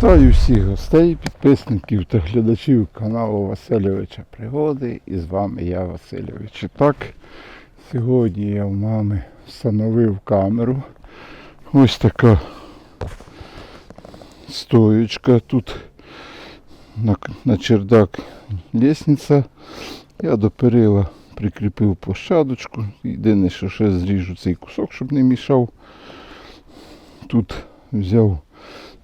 Вітаю всіх гостей, підписників та глядачів каналу Васильовича Пригоди. І з вами я, Васильович. І так, сьогодні я в мами встановив камеру. Ось така стоечка. Тут на, на чердак лісниця. Я до перила прикріпив площадочку. Єдине, що ще зріжу цей кусок, щоб не мішав. Тут взяв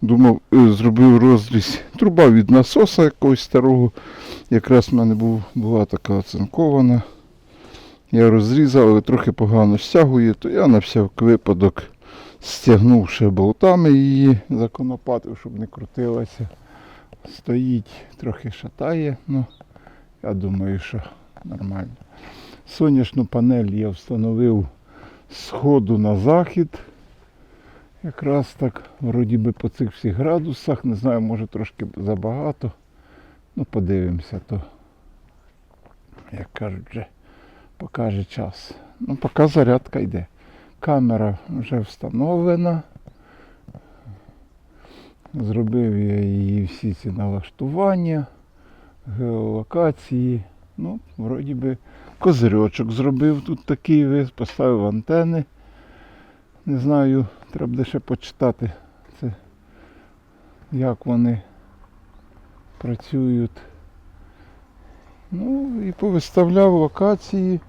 Думав, е, зробив розріз. Труба від насоса якогось старого. Якраз в мене був, була така оцинкована. Я розрізав, але трохи погано стягує, то я на всяк випадок стягнув ще болтами її, законопатив, щоб не крутилася. Стоїть, трохи шатає, ну я думаю, що нормально. Сонячну панель я встановив з сходу на захід. Якраз так, вроді би по цих всіх градусах, не знаю, може трошки забагато. Ну, подивимося, то, як кажуть, вже покаже час. Ну, поки зарядка йде. Камера вже встановлена. Зробив я її всі ці налаштування, геолокації. Ну, вроді би, козирьочок зробив тут такий вис, поставив антени. Не знаю, треба буде ще почитати, це, як вони працюють. Ну і повиставляв локації.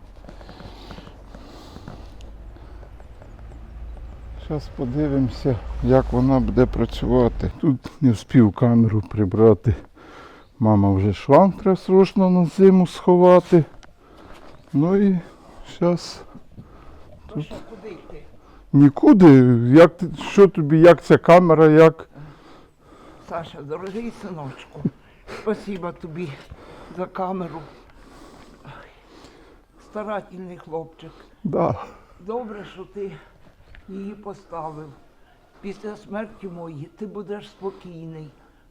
Зараз подивимося, як вона буде працювати. Тут не встиг камеру прибрати. Мама вже шланг треба срочно на зиму сховати. Ну і зараз Ну йти? Нікуди. Як що тобі, як ця камера, як. Саша, дорогий синочку, спасіба тобі за камеру. Старательний хлопчик. Да. Добре, що ти її поставив. Після смерті моєї ти будеш спокійний,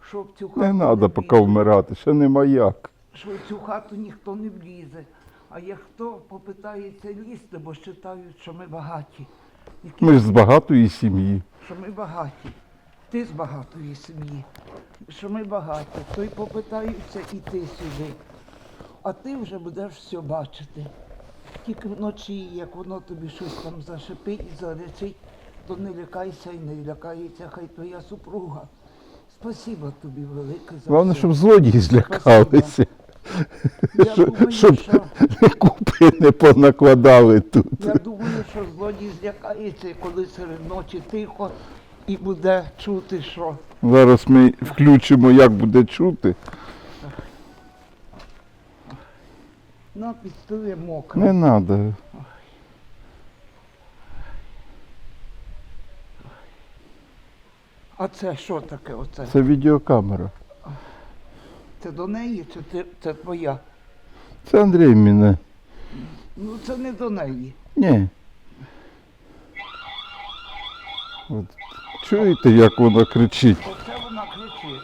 що в цю хату Не треба поки вмирати, ще нема як. що в цю хату ніхто не влізе. А як хто попитається лізти, бо вважають, що ми багаті. Ми ж з багатої сім'ї. що ми багаті. Ти з багатої сім'ї, що ми багаті, то й попитаються іти сюди. А ти вже будеш все бачити. Тільки вночі, як воно тобі щось там зашипить, заречить, то не лякайся і не лякається, хай твоя супруга. Спасибо тобі велике за Головне, все. щоб злодії злякалися. Я щоб- думаю, щоб- що, Купи не понакладали тут. я думаю, що злодій злякається, коли серед ночі тихо і буде чути, що Зараз ми включимо, як буде чути. на підстилі мокро. Не треба. А це що таке оце? Це відеокамера. Це до неї чи ти, це твоя? Це Андрій мене. Ну це не до неї. Ні. От. Чуєте, як вона кричить? Оце вона кричить.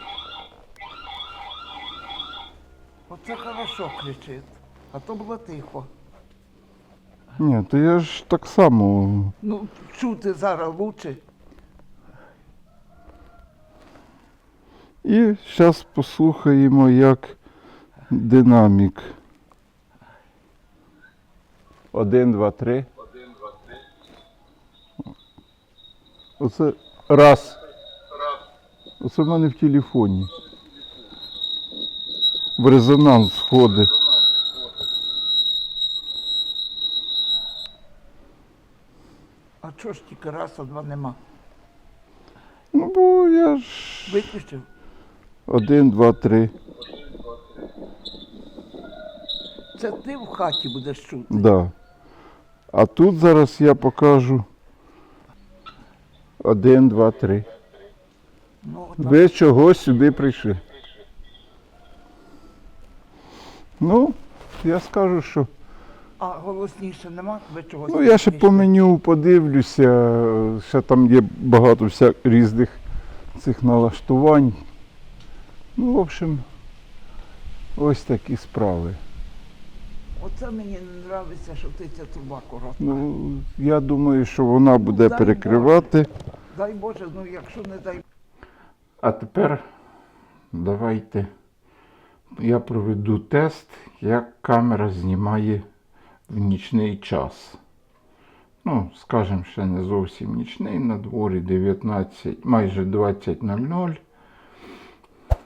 Оце хорошо кричить. А то було тихо. Ні, то я ж так само. Ну, чути зараз лучше. І зараз послухаємо, як динамік. Один, два, три. Оце раз. Оце в мене в телефоні. В резонанс входить. А чого ж тільки раз, а два нема? Ну, бо я ж. Виключив. Один, два, три. Це ти в хаті будеш чути. Да. А тут зараз я покажу. Один, два, три. Ну, так. Ви чого сюди прийшли? Ну, я скажу, що. А голосніше нема? Ви чого? Ну, я ще по меню подивлюся, ще там є багато всяких різних цих налаштувань. Ну, в общем, ось такі справи. Оце мені не подобається, що ти ця труба коротка. Ну, я думаю, що вона буде дай перекривати. Дай Боже, ну якщо не дай А тепер давайте я проведу тест, як камера знімає в нічний час. Ну, скажімо, ще не зовсім нічний, на дворі 19, майже 20.00.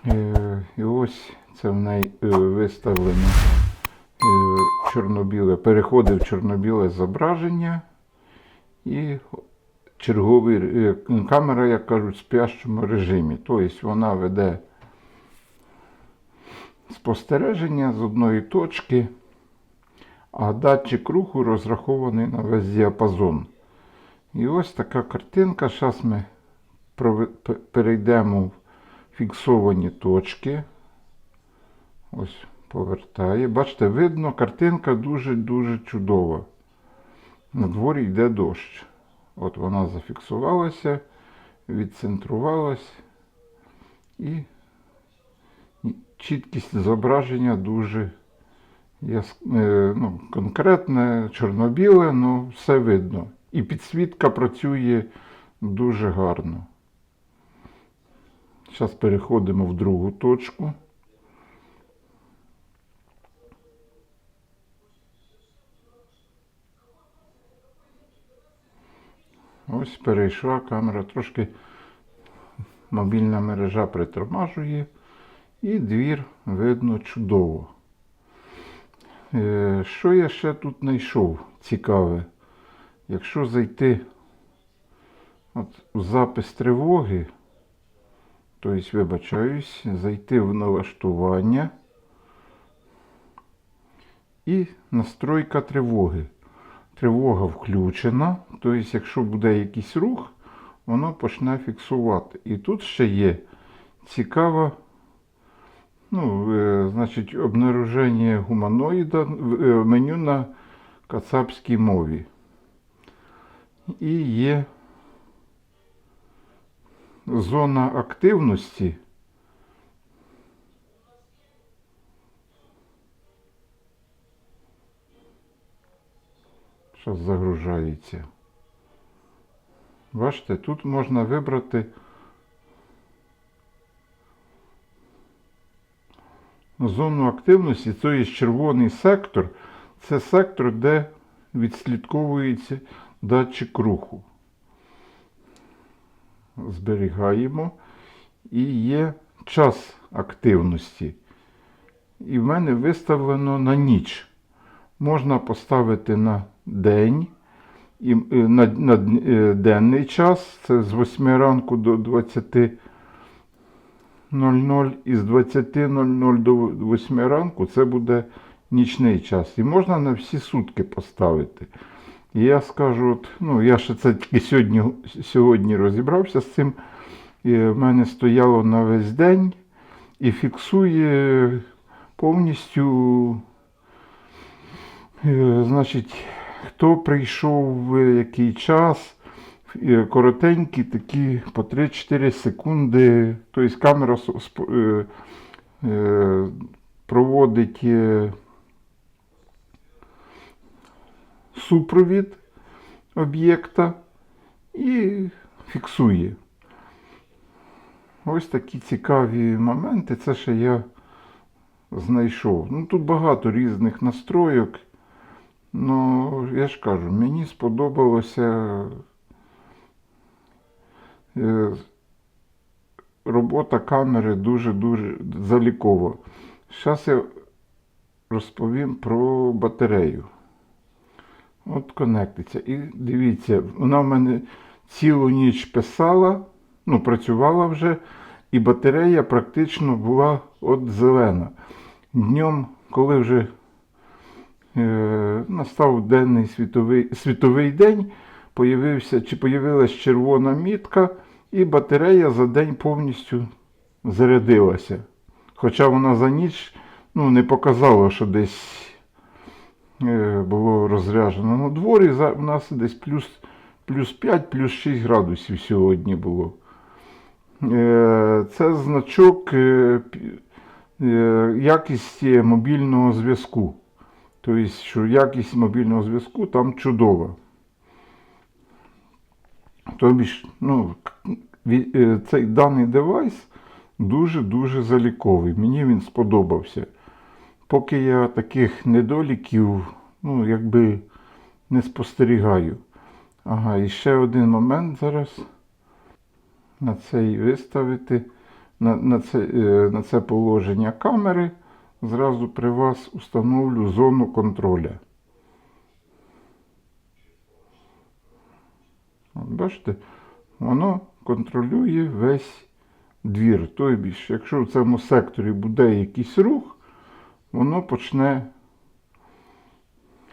Е, і ось це в неї виставлено е, чорнобіле, переходи в чорнобіле зображення і черговий е, камера, як кажуть, в спящому режимі. Тобто вона веде спостереження з одної точки, а датчик руху розрахований на весь діапазон. І ось така картинка. Зараз ми перейдемо в фіксовані точки. Ось повертає. Бачите, видно, картинка дуже-дуже чудова. На дворі йде дощ. От вона зафіксувалася, відцентрувалась і чіткість зображення дуже яс... е, ну, конкретне, чорно-біле, ну все видно. І підсвітка працює дуже гарно. Зараз переходимо в другу точку. Ось перейшла камера, трошки мобільна мережа притормажує, і двір видно чудово. Е, Що я ще тут знайшов цікаве? Якщо зайти от, у запис тривоги, тобто, вибачаюсь, зайти в налаштування і настройка тривоги. Тривога включена, тобто, якщо буде якийсь рух, воно почне фіксувати. І тут ще є цікава, ну, е, значить, обнаруження гуманоїда в е, меню на кацапській мові. І є зона активності. Зараз загружається. Бачите, тут можна вибрати зону активності, то є червоний сектор. Це сектор, де відслідковується датчик руху. Зберігаємо. І є час активності. І в мене виставлено на ніч. Можна поставити на день, і, е, на, на е, денний час, це з 8 ранку до 20.00 і з 20.00 до 8 ранку це буде нічний час. І можна на всі сутки поставити. І я скажу, от, ну, я ще це тільки сьогодні, сьогодні розібрався з цим. І в мене стояло на весь день і фіксує повністю, е, значить, хто прийшов в який час. Е, Коротенькі такі по 3-4 секунди. Тобто камера е, проводить е, супровід об'єкта і фіксує. Ось такі цікаві моменти. Це ще я знайшов. Ну, тут багато різних настройок. Ну, я ж кажу, мені сподобалося е, робота камери дуже-дуже залікова. Зараз я розповім про батарею. От конектиться. І дивіться, вона в мене цілу ніч писала, ну, працювала вже, і батарея практично була от зелена. Днем, коли вже е, настав денний світовий, світовий день, появився, чи появилась червона мітка, і батарея за день повністю зарядилася. Хоча вона за ніч ну, не показала, що десь було розряджено. На дворі у нас десь плюс, плюс 5, плюс 6 градусів сьогодні було. Е, Це значок е, е, якісті мобільного зв'язку. Тобто, що якість мобільного зв'язку там чудова. Тобі ж, ну, е, Цей даний девайс дуже-дуже заліковий. Мені він сподобався. Поки я таких недоліків, ну, якби не спостерігаю. Ага, і ще один момент зараз на цей виставити, на, на, це, е, на це положення камери. Зразу при вас установлю зону контроля. От Бачите, воно контролює весь двір. Тобто, якщо в цьому секторі буде якийсь рух, воно почне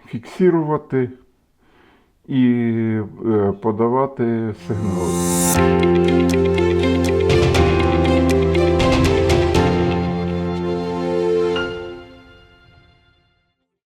фіксувати і е, подавати сигнали.